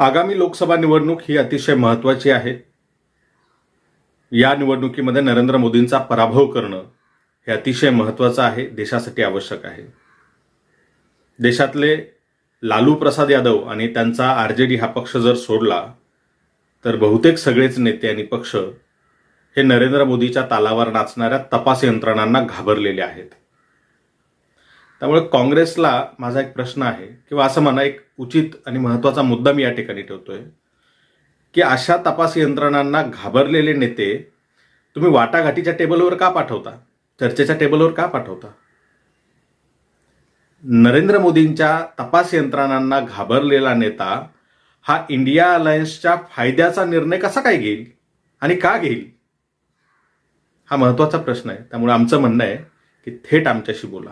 आगामी लोकसभा निवडणूक ही अतिशय महत्वाची आहे. या निवडणुकीमध्ये नरेंद्र मोदींचा पराभव करणं हे अतिशय महत्वाचं आहे देशासाठी आवश्यक आहे. देशातले लालू प्रसाद यादव आणि त्यांचा आर जे डी हा पक्ष जर सोडला तर बहुतेक सगळेच नेते आणि पक्ष हे नरेंद्र मोदीच्या तालावर नाचणाऱ्या तपास यंत्रणांना घाबरलेले आहेत. त्यामुळे काँग्रेसला माझा एक प्रश्न आहे किंवा असं म्हणा एक उचित आणि महत्त्वाचा मुद्दा मी या ठिकाणी ठेवतोय की अशा तपास यंत्रणांना घाबरलेले नेते तुम्ही वाटाघाटीच्या टेबलवर का पाठवता? चर्चेच्या टेबलवर का पाठवता? नरेंद्र मोदींच्या तपास यंत्रणांना घाबरलेला नेता हा इंडिया अलायन्सच्या फायद्याचा निर्णय कसा काय घेईल आणि का घेईल? हा महत्त्वाचा प्रश्न आहे. त्यामुळे आमचं म्हणणं आहे की थेट आमच्याशी बोला.